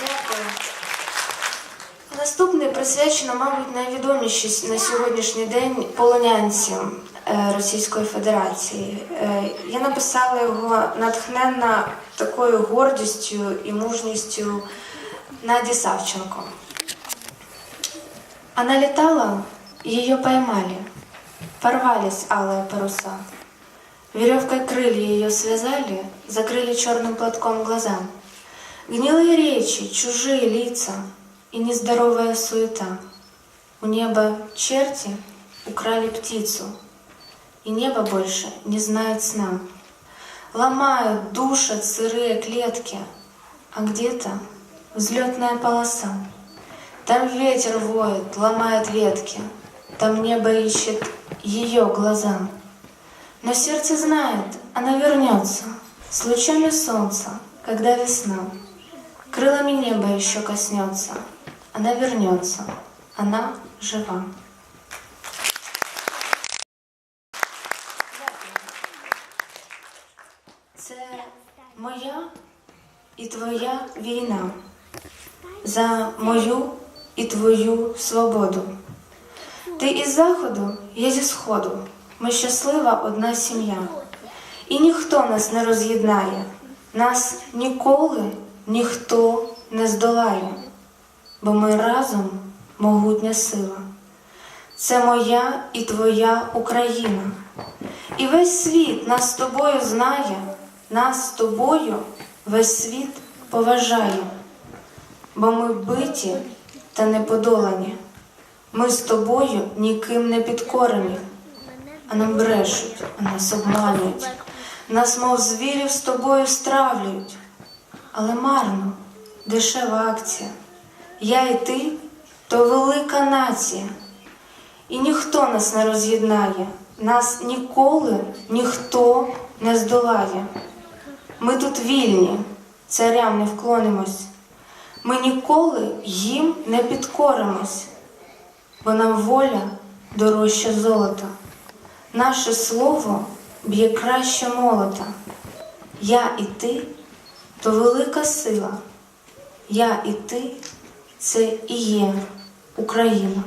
Дякую. Наступний присвячено, мабуть, найвідомішій на сьогоднішній день полонянці е, Російської Федерації. Е, Я написала його натхненна такою гордістю і мужністю Наді Савченко. Она летала, ее поймали, порвались алые паруса. Веревкой крылья ее связали, закрыли черным платком глаза. Гнилые речи, чужие лица и нездоровая суета. У неба черти украли птицу, и небо больше не знает сна. Ломают, душат сырые клетки, а где-то взлетная полоса. Там ветер воет, ломает ветки, там небо ищет ее глаза. Но сердце знает, она вернется с лучами солнца, когда весна. Крылами неба еще коснется, она вернется, она жива. Це моя і твоя війна за мою і твою свободу. Ти із заходу, я зі сходу. Ми щаслива одна сім'я. І ніхто нас не роз'єднає, нас ніколи ніхто не здолає, бо ми разом могутня сила. Це моя і твоя Україна. І весь світ нас з тобою знає, нас з тобою весь світ поважає, бо ми биті та не подолані. Ми з тобою ніким не підкорені, а нам брешуть, а нас обманюють, нас, мов звірів, з тобою стравлюють. Але марно, дешева акція. Я і ти то велика нація. І ніхто нас не роз'єднає, нас ніколи ніхто не здолає. Ми тут вільні, царям не вклонимось. Ми ніколи їм не підкоримось, бо нам воля дорожча золота. Наше слово б'є краще молота. Я і ти то велика сила. Я і ти це і є Україна.